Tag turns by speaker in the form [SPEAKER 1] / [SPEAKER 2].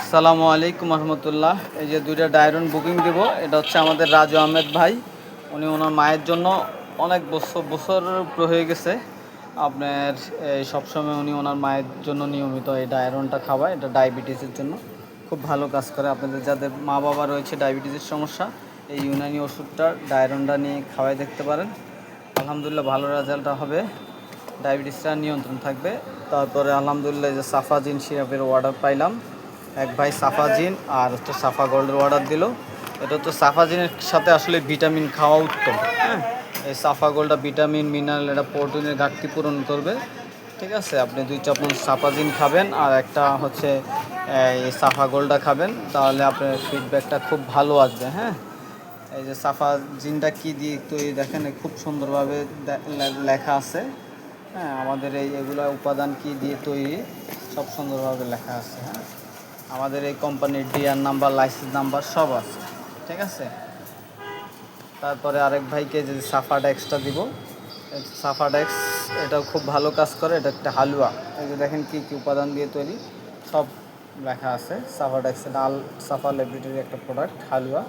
[SPEAKER 1] আসসালামু আলাইকুম রহমতুল্লাহ এই যে দুইটা ডায়রন বুকিং দেব, এটা হচ্ছে আমাদের রাজু আহমেদ ভাই। উনি ওনার মায়ের জন্য অনেক বছর বছর হয়ে গেছে। আপনার, এই সবসময় উনি ওনার মায়ের জন্য নিয়মিত এই ডায়রনটা খাওয়ায়, এটা ডায়াবেটিসের জন্য। খুব ভালো কাজ করে। আপনাদের যাদের মা বাবা রয়েছে, ডায়াবেটিসের সমস্যা, এই ইউনানি ওষুধটা, ডায়রনটা নিয়ে খাওয়াই দেখতে পারেন। আলহামদুলিল্লাহ ভালো রেজাল্টটা হবে। ডায়াবেটিসটা নিয়ন্ত্রণ থাকবে। তারপরে আলহামদুলিল্লাহ যে সাফাজিন সিরাপের অর্ডার পাইলাম। এক ভাই সাফাজিন আর হচ্ছে সাফা গোল্ডের অর্ডার দিল। এটা তো সাফাজিনের সাথে আসলে ভিটামিন খাওয়া উত্তম হ্যাঁ? এই সাফা গোল্ডটা ভিটামিন মিনারেল এটা প্রোটিনের ঘাটতি পূরণ করবে। ঠিক আছে, আপনি দুই চামচ সাফাজিন খাবেন আর একটা হচ্ছে, এই সাফা গোল্ডটা খাবেন, তাহলে আপনার ফিডব্যাকটা খুব ভালো আসবে হ্যাঁ? এই যে সাফা জিনটা কি দিয়ে তৈরি দেখেন খুব সুন্দরভাবে লেখা আছে। হ্যাঁ আমাদের এই এগুলো উপাদান কী দিয়ে তৈরি, সব সুন্দরভাবে লেখা আছে হ্যাঁ? আমাদের এই কোম্পানির ডিআর নাম্বার, লাইসেন্স নাম্বার সব আছে। ঠিক আছে? তারপরে আরেক ভাইকে যে সাফাডেক্সটা দিব। সাফাডেক্স এটাও খুব ভালো কাজ করে। এটা একটা হালুয়া। এই যে দেখেন কী কী উপাদান দিয়ে তৈরি। সব লেখা আছে। সাফাডেক্স এটা আল, সাফা ল্যাবরেটরি একটা প্রোডাক্ট হালুয়া।